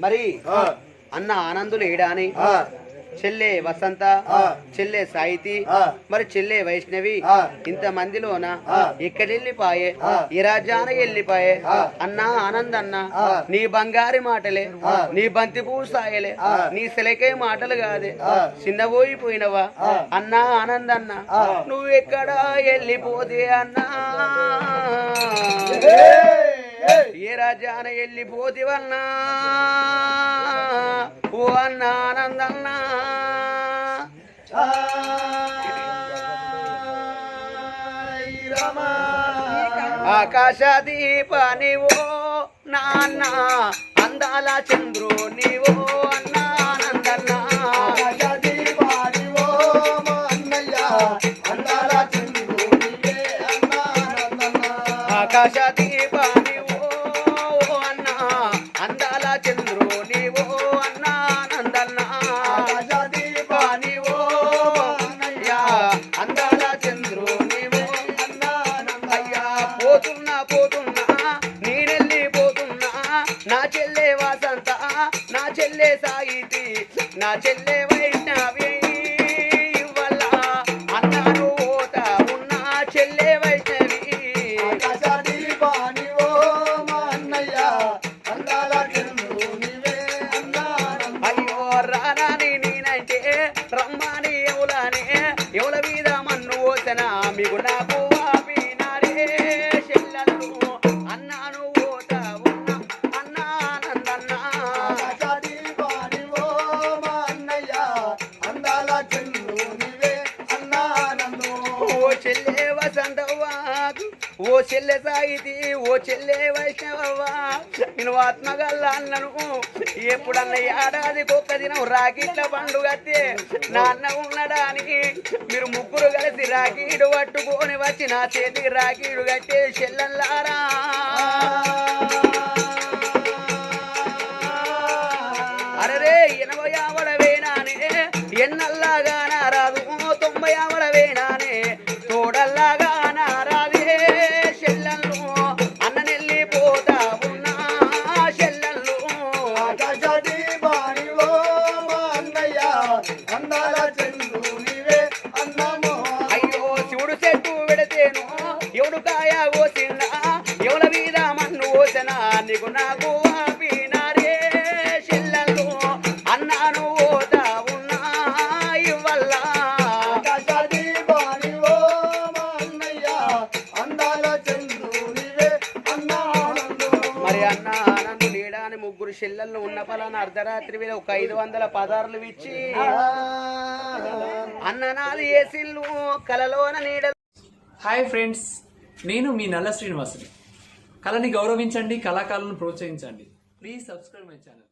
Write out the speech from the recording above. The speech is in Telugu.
మరి అన్న ఆనందులు ఏడాని చెల్లె వసంత. చెల్లె సాహితి ఆ. మరి చెల్లె వైష్ణవి. ఇంత మందిలోన. ఎక్కడెళ్ళిపాయే. ఈ రాజ్యాన వెళ్ళిపాయే. అన్నా ఆనందన్న. నీ బంగారి మాటలే. నీ బంతి పువ్వు సాయలే. నీ సెలకే మాటలు కాదే. చిన్నబోయిపోయినవా. అన్నా ఆనందన్న ఆ. నువ్వు ఎక్కడ వెళ్ళిపోతే అన్నా. ఏ రాజ్యాన వెళ్ళిపోతివన్నా ఓ అన్న ఆనందన్నా. ఆకాశ దీపనివో నాన్న అందాల చంద్రు నీవో అన్న ఆనందన్నా. ఆకాశ దీపనివో నా చెల్లె వాసంత నా చెల్లె సాగితి నా చెల్లె వైద్య ఓ చెల్లె సాగితి ఓ చెల్లె వైష్ణవవ్వ నేను ఆత్మగల్ల అన్నను. ఎప్పుడన్న ఏడాది ఒక్క దినం రాకిట్ల పండుగ నాన్న ఉన్నడానికి మీరు ముగ్గురు కలిసి రాకీడు పట్టుకొని వచ్చి నా చేతికి రాకీడు కట్టే చెల్లెల్లారా. అరరే ఎనభై ఆవడ వేణానే ఎన్నల్లాగా నారాదు తొంభై ఆవడ వేనానే తోడల్లాగా అయ్యో శివుడు చెట్టు విడతేను. ఎవడు కాయ కోసిందా ఎవల మీద మన్ను కోసనా నీకు నాకు మరి అన్న నన్ను లేడాని ముగ్గురు చెల్లెళ్ళు ఉన్న పలాన అర్ధరాత్రి మీద ఒక ఐదు వందల పదార్లు ఇచ్చి అన్ననాలు వేసిల్లు కలలోన నీడ హాయ్ ఫ్రెండ్స్ నేను మీ నల్ల శ్రీనివాసుని. కళని గౌరవించండి కళాకారులను ప్రోత్సహించండి. Please subscribe my channel